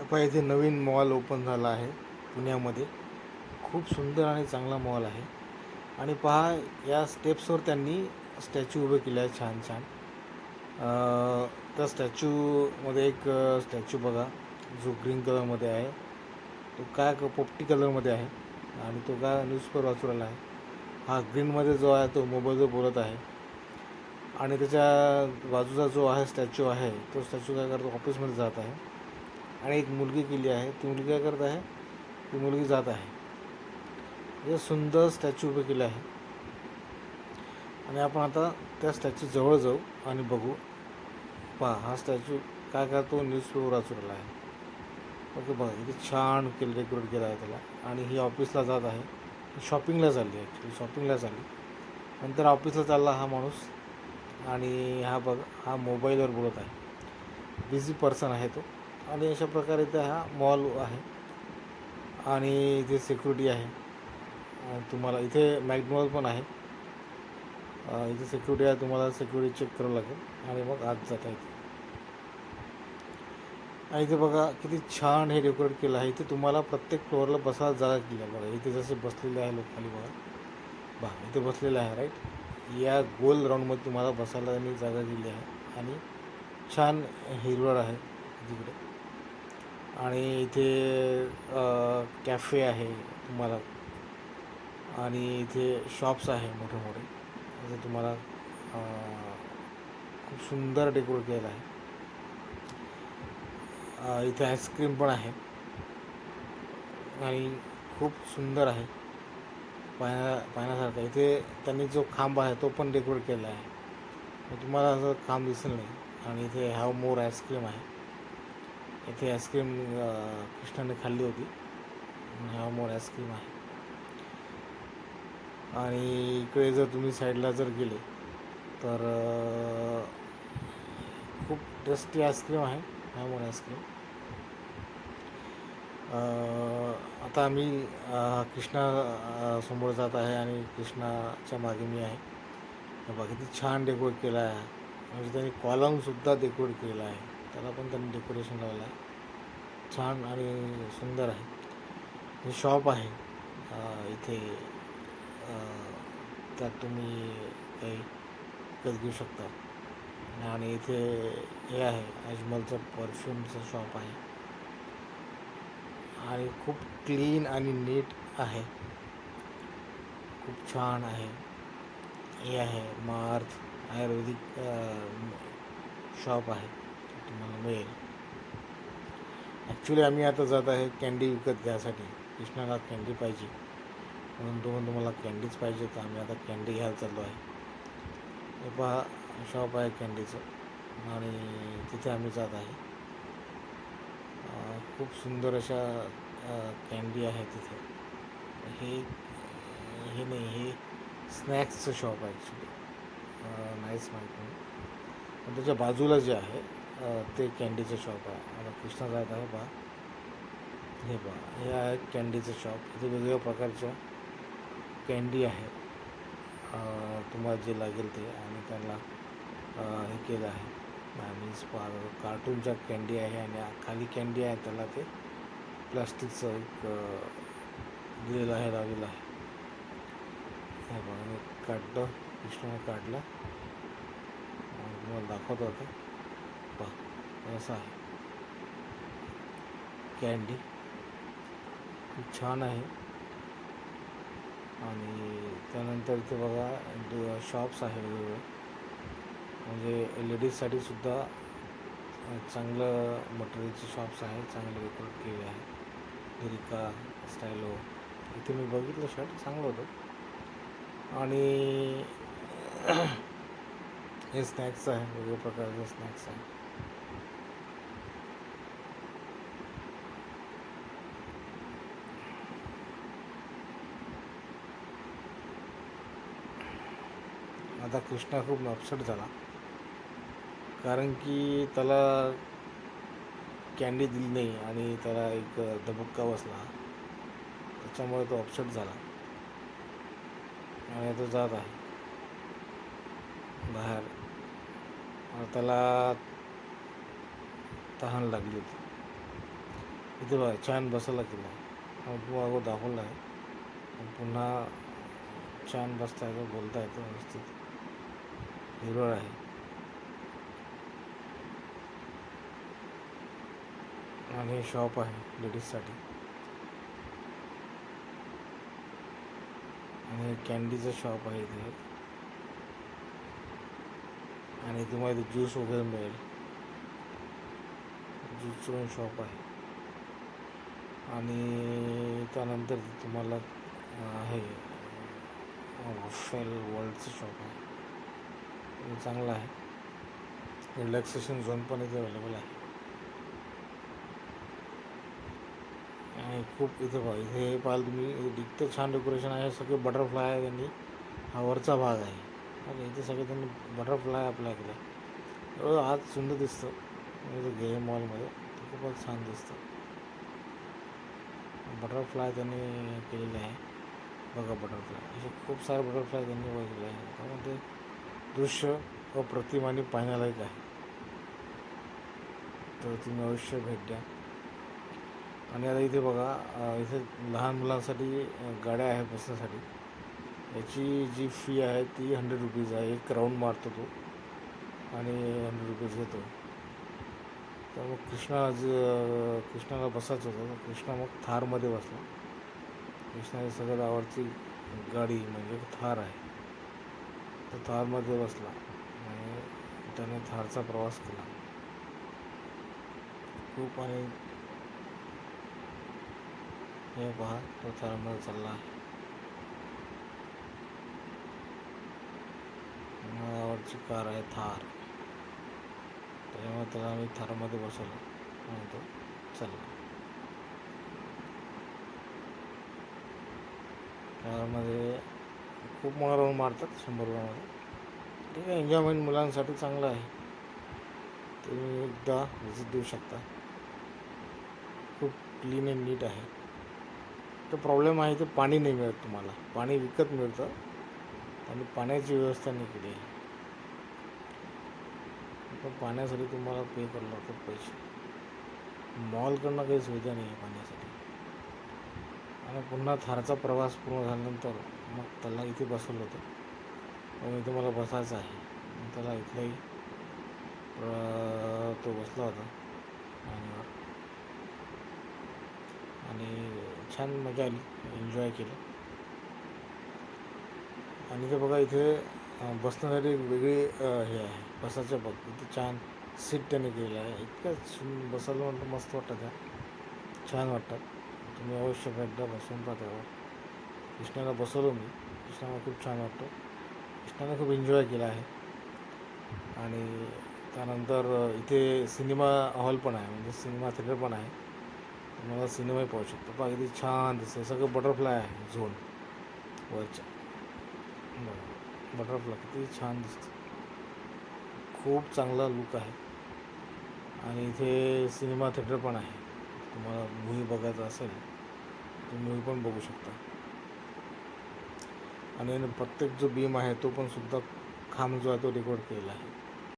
पहा इथे नवीन mall open झाला आहे पुण्यामध्ये. खूप सुंदर आणि चांगला मॉल आहे. आणि पहा या स्टेप्सवर त्यांनी स्टॅच्यू उभे केले आहे छान छान. त्या स्टॅच्यूमध्ये एक स्टॅच्यू बघा जो ग्रीन कलरमध्ये आहे. तो काय पोपटी कलरमध्ये आहे आणि तो काय न्यूजपेपर वाचू राहिला आहे. हा ग्रीनमध्ये जो आहे तो मोबाईलवर बोलत आहे. आणि त्याच्या बाजूचा जो आहे स्टॅच्यू आहे तो स्टॅच्यू काय करतो ऑफिसमध्ये जात आहे. आणि एक मुलगी केली आहे. ती मुलगी काय करत आहे? ती मुलगी जात आहे. हे सुंदर स्टॅच्यू उभे केले आहे. आणि आपण आता त्या स्टॅच्यू जवळ जाऊ आणि बघू. पहा हा स्टॅच्यू काय करतो न्यूजपेपर वाचवलेला आहे. ओके बघा इथे छान केलं डेकोरेट केलं आहे त्याला. आणि ही ऑफिसला जात आहे. शॉपिंगला चालली ॲक्च्युली शॉपिंगला चालली. नंतर ऑफिसला चालला हा माणूस. आणि हा बघ हा मोबाईलवर बोलत आहे. बिझी पर्सन आहे तो. आणि अशा प्रकारे त्या हा मॉल आहे. आणि इथे सिक्युरिटी आहे. तुम्हाला इथे मॅकडोनल्ड पण आहे. इथे सिक्युरिटी आहे तुम्हाला सिक्युरिटी चेक करावं लागेल. आणि मग आत जाता येते. आणि इथे बघा किती छान हे डेकोरेट केलं आहे. इथे तुम्हाला प्रत्येक फ्लोअरला बसायला जागा केली आहे. बघा इथे जसे बसलेले आहे लोक खाली बघा. बा इथे बसलेलं आहे राईट या गोल राऊंडमध्ये तुम्हाला बसायला मी जागा दिली आहे. आणि छान हिरवळ आहे तिकडे. आणि इथे कॅफे आहे तुम्हाला. आणि इथे शॉप्स आहे मोठे मोठे इथे तुम्हाला खूप सुंदर डेकोरेट केलेलं आहे. इथे आईस्क्रीम पण आहे. आणि खूप सुंदर आहे. पाहण्या पाहण्यासारखं. इथे त्यांनी जो खांब आहे तो पण डेकोरेट केलेला आहे. तुम्हाला असं खांब दिसेल नाही. आणि इथे हॅव मोर आईस्क्रीम आहे. इथे आईस्क्रीम कृष्णाने खाल्ली होती. हा मोड आईस्क्रीम आहे. आणि इकडे जर तुम्ही साईडला जर गेले तर खूप टेस्टी आईस्क्रीम आहे. ह्या मोड आईस्क्रीम आता आम्ही कृष्णा समोर जात आहे आणि कृष्णाच्या मागे मी आहे. बघा किती छान डेकोरेट केलं आहे. म्हणजे त्यांनी कॉलमसुद्धा डेकोरेट केला आहे. त्याला पण त्यांनी डेकोरेशन लावलं आहे छान आणि सुंदर आहे. हे शॉप आहे. इथे त्यात तुम्ही काही विकत घेऊ शकता. आणि इथे हे आहे अजमलचं परफ्यूमचं शॉप आहे. आणि खूप क्लीन आणि नीट आहे. खूप छान आहे. हे आहे मार्थ आयुर्वेदिक शॉप आहे. तुम्हाला मिळेल. ॲक्च्युली आम्ही आता जात आहे कॅन्डी विकत घ्यायसाठी. कृष्णाला कॅन्डी पाहिजे. म्हणून तुम्ही तुम्हाला कँडीच कॅन्डीच पाहिजे तर आम्ही आता कॅन्डी घ्यायला चाललो आहे. हे पहा शॉप आहे कॅन्डीचं आणि तिथे आम्ही जात आहे. खूप सुंदर अशा कॅन्डी आहे तिथे. हे हे नाही हे स्नॅक्सचं शॉप आहे ॲक्च्युली नाहीच माहीत नाही पण त्याच्या बाजूला जे आहे ते कॅन्डीचं शॉप आहे. आता कृष्णा जात आहे बा. हे बा हे आहे कॅन्डीचं शॉप. इथे वेगवेगळ्या प्रकारच्या कॅन्डी आहे. तुम्हाला जे लागेल ते. आणि त्यांना हे केलं आहे. मीन्स कार्टूनच्या कॅन्डी आहे आणि खाली कॅन्डी आहे त्याला ते प्लास्टिकचं एक दिलेलं आहे लावलेलं आहे. हे बघा मी काढलं. कृष्णाने काढलं. तुम्हाला दाखवत होतं पहा असं आहे कॅन्डी खूप छान आहे. आणि त्यानंतर इथे बघा दो शॉप्स आहे वेगवेगळे. म्हणजे लेडीजसाठी सुद्धा चांगलं मटेरियलचे शॉप्स आहेत चांगले डेकोरेट केले आहे. रिका स्टायलो इथे मी बघितलं शर्ट चांगलं होतं. आणि हे स्नॅक्स आहे वेगवेगळ्या प्रकारचे स्नॅक्स आहे. आता कृष्णा खूप अपसेट झाला. कारण की त्याला कॅन्डी दिली नाही आणि त्याला एक धबक्का बसला. त्याच्यामुळे तो अपसेट झाला. आणि तो जात आहे. बाहेर. त्याला तहान लागली होती. इथे बघा छान बसायला केला. आहे तुम्हाला दाखवला आहे पुन्हा छान बसता येतो बोलता येतो व्यवस्थित. हिरवळ आहे. आणि हे शॉप आहे लेडीजसाठी आणि कॅन्डीचं शॉप आहे इथे. आणि तुम्हाला इथे ज्यूस वगैरे मिळेल. ज्यूसचं पण शॉप आहे. आणि त्यानंतर तुम्हाला हे फेल वर्ल्डचं शॉप आहे. चांगला आहे. रिलॅक्सेशन झोन पण इथे अवेलेबल आहे. आणि खूप इथे बघा इथे पाहाल तुम्ही इतकं छान डेकोरेशन आहे सगळे बटरफ्लाय आहे त्यांनी. हा वरचा भाग आहे. ओके इथे सगळे त्यांनी बटरफ्लाय अप्लाय केलं एवढं आज सुंदर दिसतं. इथे गे मॉलमध्ये ते खूपच छान दिसतं. बटरफ्लाय त्यांनी केलेले आहे. बघा बटरफ्लाय असे खूप सारे बटरफ्लाय त्यांनी बघितले आहे. त्यामुळे ते दृश्य व प्रतिमाने पाहण्यालायक आहे. तर तुम्ही अवश्य भेट द्या. आणि आता इथे बघा इथे लहान मुलांसाठी गाड्या आहे बसण्यासाठी. याची जी फी आहे ती हंड्रेड रुपीज आहे. एक राऊंड मारतो तो. आणि हंड्रेड रुपीज घेतो. तर मग कृष्णा ज कृष्णाला बसायचं होतं. तर कृष्णा मग थारमध्ये बसला. कृष्णाची सगळ्यात आवडती गाडी म्हणजे थार आहे. तो थारमध्ये बसला आणि त्याने थारचा प्रवास केला. खूप आणि हे पहा तो थारमध्ये चालला आहे. आवडची कार आहे थार. त्याच्यामुळे त्याला आम्ही थारमध्ये बसवलं आणि तो चालला. थारमध्ये खूप मोठा राऊंड मारतात शंभर रुपयामध्ये ठीक आहे एन्जॉयमेंट मुलांसाठी चांगलं आहे. तुम्ही एकदा व्हिजिट देऊ शकता. खूप क्लीन अँड नीट आहे. तर प्रॉब्लेम आहे ते पाणी नाही मिळत तुम्हाला. पाणी विकत मिळतं. आणि पाण्याची व्यवस्था नाही केली आहे पण पाण्यासाठी तुम्हाला पे करावं लागतात पैसे. मॉलकडनं काही सुविधा नाही आहे पाण्यासाठी. आणि पुन्हा थारचा प्रवास पूर्ण झाल्यानंतर मग त्याला इथे बसवलं होतं. मग इथे मला बसायचं आहे. त्याला इथलाही तो बसला होता. आणि छान मजा आली. एन्जॉय केलं. आणि ते बघा इथे बसण्यासाठी एक वेगळी हे आहे. बसायचं बघ. इथे छान सीट त्याने केलेलं आहे. इतकं सुन बसायला म्हणतो मस्त वाटतं त्या. छान वाटतात तुम्ही अवश्य एकदा बसून पहा त्यावर हो. कृष्णाला बसवलो मी. कृष्णाला खूप छान वाटतं कृष्णाने खूप एन्जॉय केला आहे. आणि त्यानंतर इथे सिनेमा हॉल पण आहे म्हणजे सिनेमा थिएटर पण आहे. तुम्हाला सिनेमाही पाहू शकतो. पहा किती छान दिसतं सगळं बटरफ्लाय आहे झोन. वरच्या. बटरफ्लाय किती छान दिसतं खूप चांगला लुक आहे. आणि इथे सिनेमा थिएटर पण आहे. तुम्हाला मूवी बघायचा असेल तुम्ही पण बघू शकता. आणि प्रत्येक जो बीम आहे तो पण सुद्धा खांब जो आहे तो रेकॉर्ड केलेला आहे.